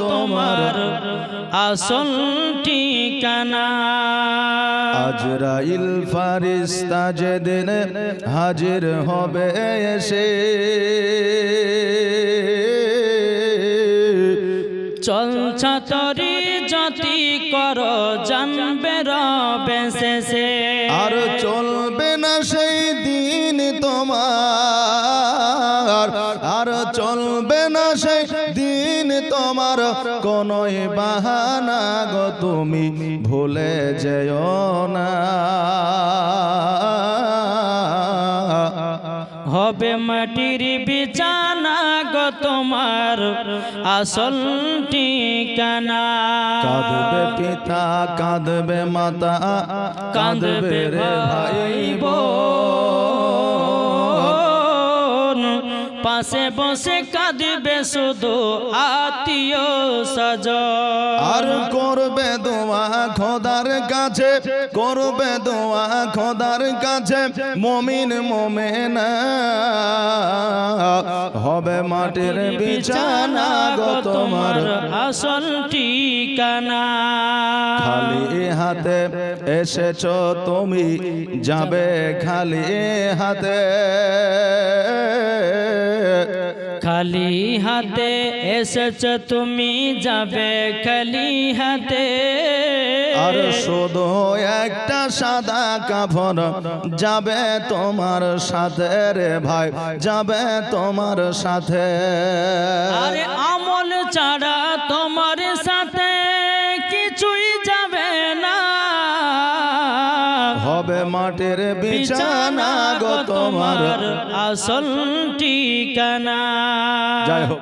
তোমার আসল ঠিকানা। আজরাইল ফারিস্তা যেদিন হাজির হবে এসে চলছা তরি যতি কর জানবে রবে শেষে আর চলবে না সেই দিন তোমার আর চলবে তোমার কোন বাহানা গো তুমি ভুলে যেও না। হবে মাটির বিছানা গো তোমার আসল ঠিকানা। কাঁদবে পিতা কাঁদবে মাতা কাঁদবে রে ভাই পাশে বসে কাঁদবে শুধু আত্মীয় সাজ। আর করবে দোয়া খোদার কাছে করবে দোয়া খোদার কাছে মমিন মোমেনা। হবে মাটির বিছানা গো তোমার আসল ঠিকানা। খালি হাতে এসেছ তুমি যাবে খালি হাতে। খালি হাতে এসেছ তুমি যাবে খালি হাতে আর শুধু একটা সাদা কাফর যাবে তোমার সাথে রে ভাই যাবে তোমার সাথে। আরে আমল ছাড়া হবে মাটির বিছানা গো তোমার আসল ঠিকানা। যাই হোক।